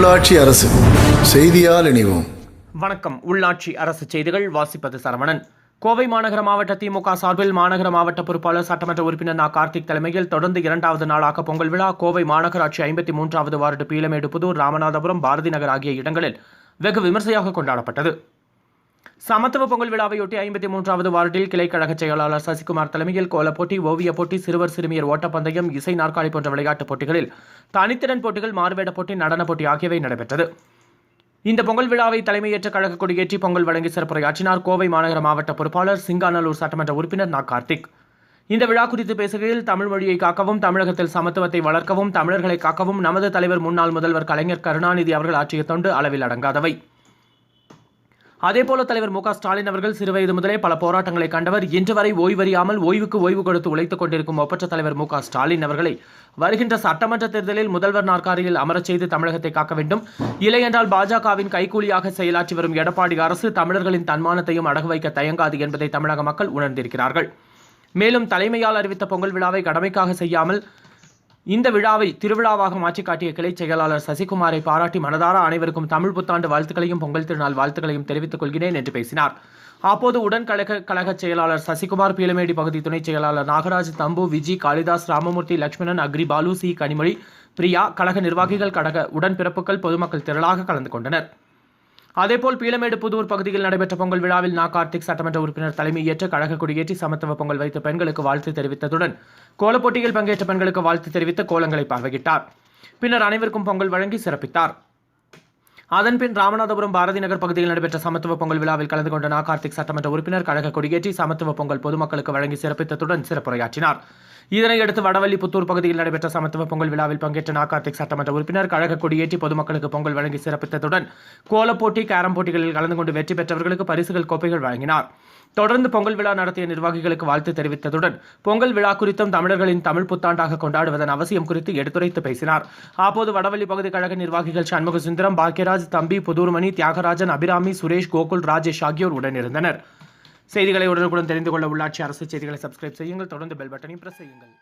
உள்ளாட்சி அரசு செய்தியால் இணைவோம். வணக்கம். உள்ளாட்சி அரசு செய்திகள் வாசிப்பது சரவணன். கோவை மாநகர மாவட்ட திமுக சார்பில் மாநகர மாவட்ட பொறுப்பாளர் சட்டமன்ற உறுப்பினர் நா. கார்த்திக் தலைமையில் தொடர்ந்து இரண்டாவது நாளாக பொங்கல் விழா கோவை மாநகராட்சி ஐம்பத்தி மூன்றாவது வார்டு பீலமேடு புதூர் ராமநாதபுரம் பாரதி நகர் ஆகிய இடங்களில் வெகு விமர்சையாக கொண்டாடப்பட்டது. சமத்துவ பொங்கல் விழாவையொட்டி ஐம்பத்தி மூன்றாவது வார்டில் கிளை கழக செயலாளர் சசிகுமார் தலைமையில் கோலப்போட்டி ஓவியப் போட்டி சிறுவர் சிறுமியர் ஓட்டப்பந்தயம் இசை நாற்காலி போன்ற விளையாட்டுப் போட்டிகளில் தனித்திறன் போட்டிகள் மாறுவேட போட்டி நடனப் போட்டி ஆகியவை நடைபெற்றது. இந்த பொங்கல் விழாவை தலைமையேற்ற கழக கொடியேற்றி பொங்கல் வழங்கி சிறப்புரையாற்றினார் கோவை மாநகர மாவட்ட பொறுப்பாளர் சிங்காநல்லூர் சட்டமன்ற உறுப்பினர் நா. கார்த்திக். இந்த விழா குறித்து பேசுகையில் தமிழ் மொழியை காக்கவும் தமிழகத்தில் சமத்துவத்தை வளர்க்கவும் தமிழர்களை காக்கவும் நமது தலைவர் முன்னாள் முதல்வர் கலைஞர் கருணாநிதி அவர்கள் ஆற்றிய தொண்டு அளவில் அடங்காதவை. அதேபோல தலைவர் மு க ஸ்டாலின் அவர்கள் சிறுவயது முதலே பல போராட்டங்களை கண்டவர். இன்று வரை ஓய்வறியாமல் ஓய்வுக்கு ஓய்வு கொடுத்து உழைத்துக் கொண்டிருக்கும் ஒப்பற்ற தலைவர் மு க ஸ்டாலின் அவர்களை வருகின்ற சட்டமன்ற தேர்தலில் முதல்வர் நாற்காலியில் அமரச் செய்து தமிழகத்தை காக்க வேண்டும். இல்லையென்றால் பாஜகவின் கைகூலியாக செயலாற்றி வரும் எடப்பாடி அரசு தமிழர்களின் தன்மானத்தையும் அடகு வைக்க தயங்காது என்பதை தமிழக மக்கள் உணர்ந்திருக்கிறார்கள். மேலும் தலைமையால் அறிவித்த பொங்கல் விழாவை கடமைக்காக செய்யாமல் இந்த விழாவை திருவிழாவாக மாற்றி காட்டிய கிளை செயலாளர் சசிகுமாரை பாராட்டி மனதார அனைவருக்கும் தமிழ் புத்தாண்டு வாழ்த்துக்களையும் பொங்கல் திருநாள் வாழ்த்துக்களையும் தெரிவித்துக் கொள்கிறேன் என்று பேசினார். அப்போது உடன் கழக கழக செயலாளர் சசிகுமார் பீலமேடி பகுதி துணைச் செயலாளர் நாகராஜ் தம்பு விஜி காளிதாஸ் ராமமூர்த்தி லட்சுமணன் அக்ரி பாலு சி கனிமொழி பிரியா கழக நிர்வாகிகள் கழக உடன்பிறப்புகள் பொதுமக்கள் திரளாக கலந்து கொண்டனர். அதேபோல் பீலமேடு புதூர் பகுதியில் நடைபெற்ற பொங்கல் விழாவில் நா கார்த்திக் சட்டமன்ற உறுப்பினர் தலைமையேற்று கழக கொடியேற்றி சமத்துவ பொங்கல் வைத்த பெண்களுக்கு வாழ்த்து தெரிவித்ததுடன் கோலப்போட்டியில் பங்கேற்ற பெண்களுக்கு வாழ்த்து தெரிவித்து கோலங்களை பார்வையிட்டார். பின்னர் அனைவருக்கும் பொங்கல் வழங்கி சிறப்பித்தார். அதன்பின் ராமநாதபுரம் பாரதி நகர் பகுதியில் நடைபெற்ற சமத்துவ பொங்கல் விழாவில் கலந்து கொண்ட நா கார்த்திக் சட்டமன்ற உறுப்பினர் கழக கொடியேற்றி சமத்துவ பொங்கல் பொதுமக்களுக்கு வழங்கி சிறப்பித்ததுடன் சிறப்புரையாற்றினார். இதனையடுத்து வடவள்ளி புத்தூர் பகுதியில் நடைபெற்ற சமத்துவ பொங்கல் விழாவில் பங்கேற்ற நா கார்த்திக் சட்டமன்ற உறுப்பினர் கழக கொடியேற்றி பொதுமக்களுக்கு பொங்கல் வழங்கி சிறப்பித்ததுடன் கோலப் போட்டி கேரம் போட்டிகளில் கலந்து கொண்டு வெற்றி பெற்றவர்களுக்கு பரிசுகள் கோப்பைகள் வழங்கினார். தொடர்ந்து பொங்கல் விழா நடத்திய நிர்வாகிகளுக்கு வாழ்த்து தெரிவித்ததுடன் பொங்கல் விழா குறித்தும் தமிழர்களின் தமிழ் புத்தாண்டாக கொண்டாடுவதன் அவசியம் குறித்து எடுத்துரைத்து பேசினார். அப்போது வடவள்ளி பகுதி கழக நிர்வாகிகள் சண்முக சுந்தரம் பாக்கியராஜ் தம்பி புதூர்மணி தியாகராஜன் அபிராமி சுரேஷ் கோகுல் ராஜேஷ் ஆகியோர் உடனிருந்தனர். செய்திகளை உடனுக்குடன் தெரிந்து கொள்ள உள்ளாட்சி அரசு செய்திகளை சப்ஸ்கிரைப் செய்யுங்கள். தொடர்ந்து பெல் பட்டனையும் பிரஸ் செய்யுங்கள்.